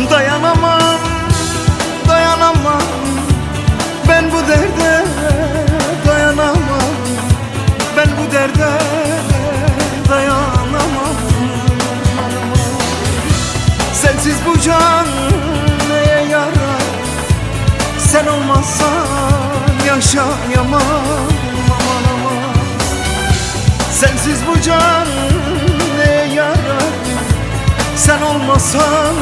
Dayanamam, dayanamam. Ben bu derde dayanamam. Ben bu derde dayanamam. Sensiz bu can neye yarar? Sen olmazsan yaşayamam. Aman aman. Sensiz bu can neye yarar? Sen olmasan